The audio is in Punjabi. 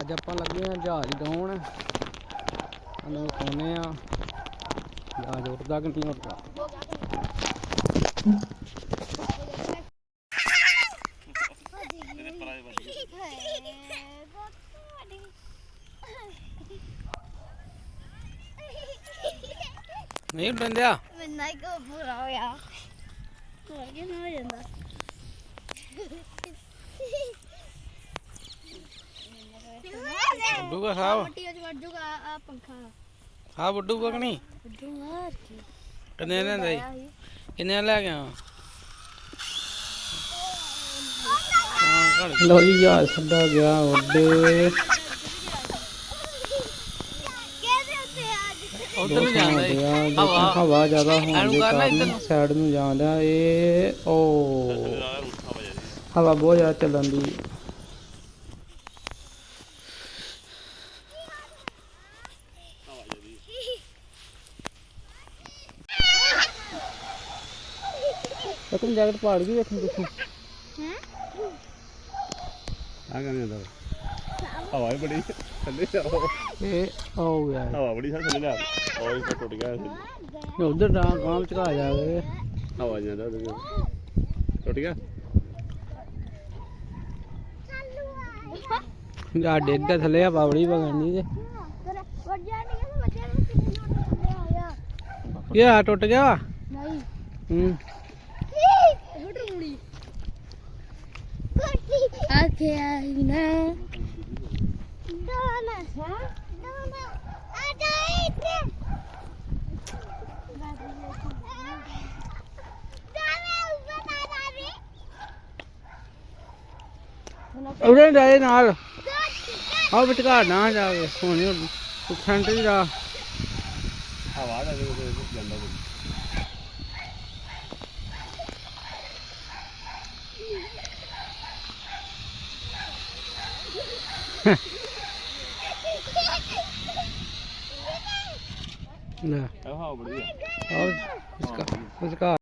ਅੱਜ ਆਪਾਂ ਲੱਗੇ ਆ ਜਹਾਜ਼ ਡਾਉਣ। ਤੁਹਾਨੂੰ ਵਿਖਾਉਨੇ ਆ ਜਹਾਜ਼ ਉੱਡਦਾ ਕਿ ਨਹੀਂ ਉੱਡਦਾ ਨਹੀਂ ਉੱਡਣ ਦਿਆ? ਕੋ ਪੂਰਾ ਹੋਇਆ ਹੋ ਗਿਆ। ਹੋ ਜਾਂਦਾ? ਉੱਡੂਗਾ ਸਾਹਿਬ ਮੱਟੀ ਵੱਢ ਜੂਗਾ ਆ ਪੰਖਾ। ਸਾਹਿਬ ਉੱਡੂਗਾ ਕਿ ਨਹੀਂ? ਵੱਢੂਗਾ ਕੀ। ਕਿੰਨੇ ਲੈਂਦਾ ਜੀ ਕਿੰਨੇ ਲੈ ਗਿਆ ਲੋ ਜੀ ਜਹਾਜ਼ ਛੱਡਾ ਗਿਆ ਉੱਡੇ ਉਧਰ ਨੂੰ ਜਾਂਦਾ ਹਵਾ। ਹਵਾ ਜ਼ਿਆਦਾ ਹੋਣ ਦੇ ਕਰਨਾ ਨੂੰ। ਸਾਈਡ ਨੂੰ ਜਾਂਦਾ ਇਹ ਓ। ਹਵਾ ਬਹੁਤ ਜ਼ਿਆਦਾ ਚੱਲਣ ਦੀ। ਲੇਕਿਨ ਜੈਕਟ ਪਾੜ ਗਈ ਵੇਖਣ ਤੁਸੀਂ ਆ ਕਹਿੰਦੇ ਦਾ ਹਵਾ ਹੀ ਬੜੀ ਥੱਲੇ ਜਾਓ ਇਹ ਆਉ ਯਾਰ। ਹਵਾ ਬੜੀ ਸਾਰੀ ਥੱਲੇ ਲਿਆ ਉਹ ਹੀ ਟੁੱਟ ਗਿਆ ਸੀ। ਉਧਰ ਦਾ ਗਾਂਵ ਚਕਾ ਜਾਵੇ। ਹਵਾ ਜਾਂਦਾ ਵਿੱਚ। ਟੁੱਟ ਗਿਆ? ਜਾ ਡੇਗਾ ਥੱਲੇ ਆ ਬਾਵੜੀ ਵਗਣੀ ਤੇ ਆ ਗਿਆ ਕੀ ਆ ਟੁੱਟ ਗਿਆ। ਨਹੀਂ। ਹੂੰ। ਆਖੇ ਆਈ ਨਾ ਦੋਨਾ ਦੋਨਾ ਆ ਜਾ ਇੱਥੇ ਉਹਦੇ ਜਾਏ ਨਾਲ। ਆ ਵਿਚਕਾਰ ਨਾ ਜਾਵੇ, ਹੁਣ ਸੈਂਟਰ ਹੀ ਜਾ ਹਵਾ ਦਾ ਜਾਂਦਾ ਲੈ। ਹਵਾ ਬੜੀ ਆ। ਵਿਚਕਾਰ ਵਿਚਕਾਰ